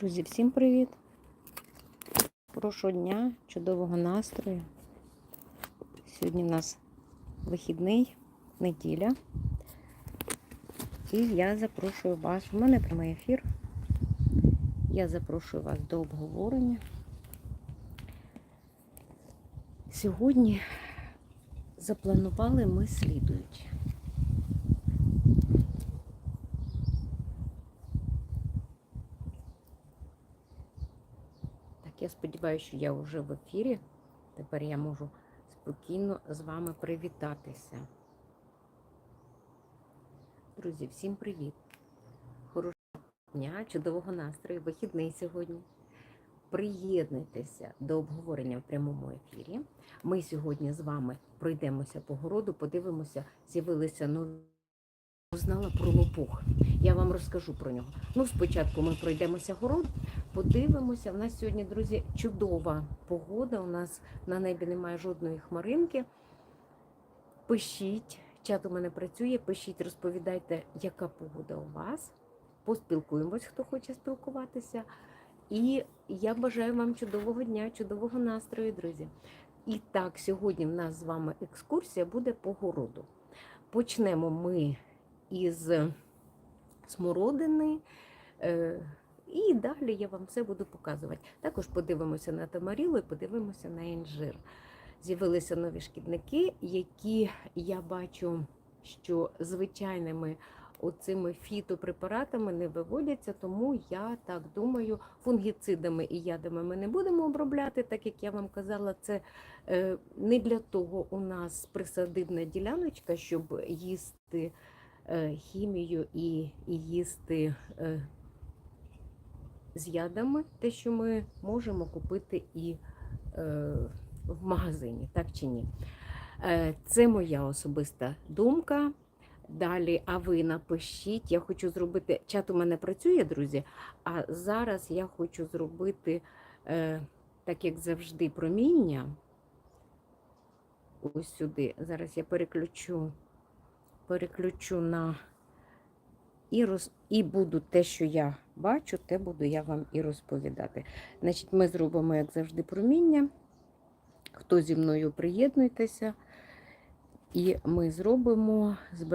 Друзі, всім привіт! Хорошого дня, чудового настрою. Сьогодні в нас вихідний, неділя. І я запрошую вас, у мене прямий ефір. Я запрошую вас до обговорення. Сьогодні запланували ми слідуюче. Я сподіваюся, що я вже в ефірі. Тепер я можу спокійно з вами привітатися. Друзі, всім привіт! Хорошого дня, чудового настрою, вихідний сьогодні. Приєднуйтеся до обговорення в прямому ефірі. Ми сьогодні з вами пройдемося по городу, подивимося, з'явилися нові. Узнала про лопух. Я вам розкажу про нього. Ну, спочатку ми пройдемося город, подивимося. У нас сьогодні, друзі, чудова погода. У нас на небі немає жодної хмаринки. Пишіть, чат у мене працює, пишіть, розповідайте, яка погода у вас. Поспілкуємось, хто хоче спілкуватися. І я бажаю вам чудового дня, чудового настрою, друзі. І так, сьогодні в нас з вами екскурсія буде по городу. Почнемо ми із смородини. І далі я вам все буду показувати. Також подивимося на тамарілу і подивимося на інжир. З'явилися нові шкідники, які я бачу, що звичайними оцими фітопрепаратами не виводяться, тому я так думаю, фунгіцидами і ядами ми не будемо обробляти, так як я вам казала, це е, не для того у нас присадибна діляночка, щоб їсти е, хімію і, і їсти е, з ядами, те, що ми можемо купити і е, в магазині, так чи ні. Е, Це моя особиста думка. Далі, а ви напишіть. Я хочу зробити. Чат у мене працює, друзі. А зараз я хочу зробити, е, так як завжди, проміння. Ось сюди. Зараз я переключу, переключу на і, роз... і буду те, що я бачу, те буду я вам і розповідати. Значить, ми зробимо, як завжди, проміння. Хто зі мною приєднуйтеся, і ми зробимо збережемо.